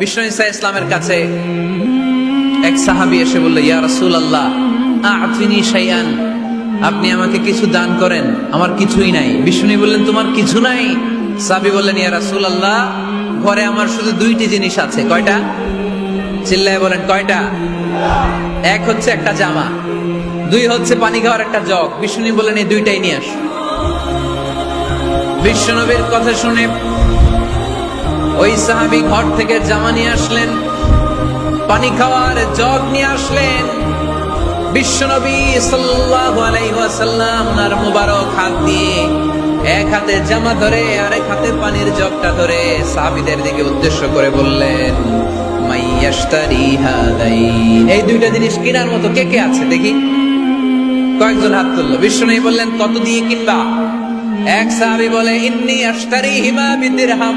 বিষ্ণু ইসা ইসলামের কাছে এক সাহাবি এসে বলল, ইয়া রাসূল আল্লাহ আফিনি আপনি আমাকে কিছু দান করেন, আমার কিছুই নাই। বিষ্ণু বললেন, তোমার কিছু নাই? সাহাবি বললেন, ইয়া রাসূল আল্লাহ ঘরে আমার শুধু দুইটি জিনিস আছে। কয়টা? চিল্লায় বলেন, কয়টা? এক হচ্ছে একটা জামা, দুই হচ্ছে পানি খাওয়ার একটা জগ। বিষ্ণু বললেন, এই দুইটাই নিয়ে আস। বিশ্বনবীর কথা শুনে ওই সাহাবি ঘর থেকে জামা নিয়ে আসলেন, পানি খাওয়ার জগ নিয়ে আসলেন। মুবারক হাত দিয়ে এক হাতে জামা ধরে হাতে পানির জগটা ধরে দিকে উদ্দেশ্য করে বললেন এই দুইটা জিনিস কেনার মতো কে কে আছে দেখি? কয়েকজন হাত তুললো। বললেন, কত দিয়ে কিনবা? এক সাহাবী বলে, ইন্নি আশতারি হিমা বিদিরহাম।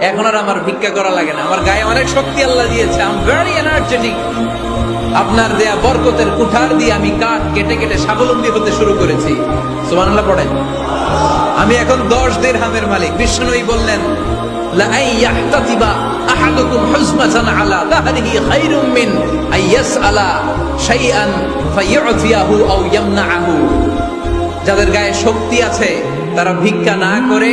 এখন আর আমার ভিক্ষা করা লাগে না। আমার গায়ে অনেক শক্তি আল্লাহ দিয়েছে। আই এম ভেরি এনার্জেটিক আপনার দেয়া বরকতের কুঠার দিয়ে আমি কাঠ কেটে কেটে স্বাবলম্বী হতে শুরু করেছি। সুবহানাল্লাহ পড়েন। আমি এখন দশ দেড় হামের মালিক। বিষ্ণুই বললেন আলা যাদের গায়ে শক্তি আছে, তারা ভিক্ষা না করে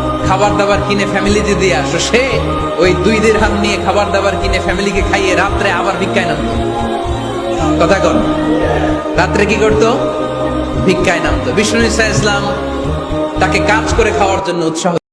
খাবার দাবার কিনে ফ্যামিলিতে দিয়ে আসো। সে ওই দুই দের হাত নিয়ে খাবার দাবার কিনে ফ্যামিলিকে খাইয়ে রাত্রে আবার ভিক্ষায় নামতো। কথা কর রাত্রে কি করতো? ভিক্ষায় নামতো। বিষ্ণু ইসা ইসলাম তাকে কাজ করে খাওয়ার জন্য উৎসাহ